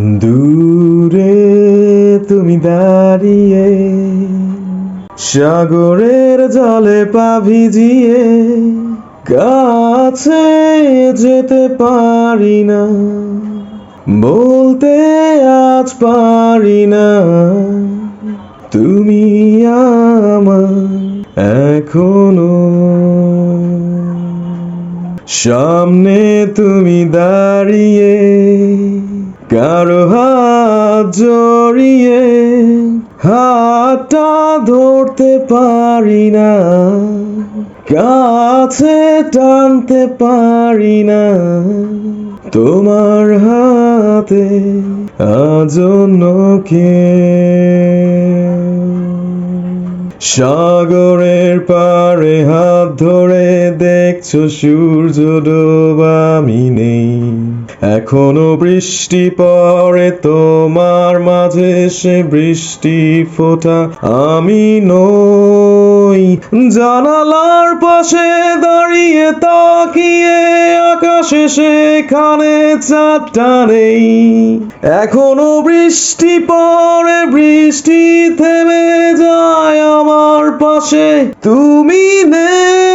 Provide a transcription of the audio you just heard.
দূরে তুমি দাঁড়িয়ে, সাগরের জলে পা ভিজিয়ে, কাছে যেতে পারি না, বলতে আজ পারি না। তুমি আমার এখনও। সামনে তুমি দাঁড়িয়ে কারও হাত জড়িয়ে হাতটা ধরতে পারি না, কাছে টানতে পারি না। তোমার হাতে আজ কে সাগরের পারে হাত ধরে দেখছ সূর্য ডোবা আমি নেই এখনও বৃষ্টি পড়ে, তোমার মাঝে সে বৃষ্টি ফোটা আমি নই। জানালার পাশে দাঁড়িয়ে তাকিয়ে আকাশে কানে চারটা নেই। এখনও বৃষ্টি পরে বৃষ্টি থেমে যায় আমার পাশে। তুমি নেই।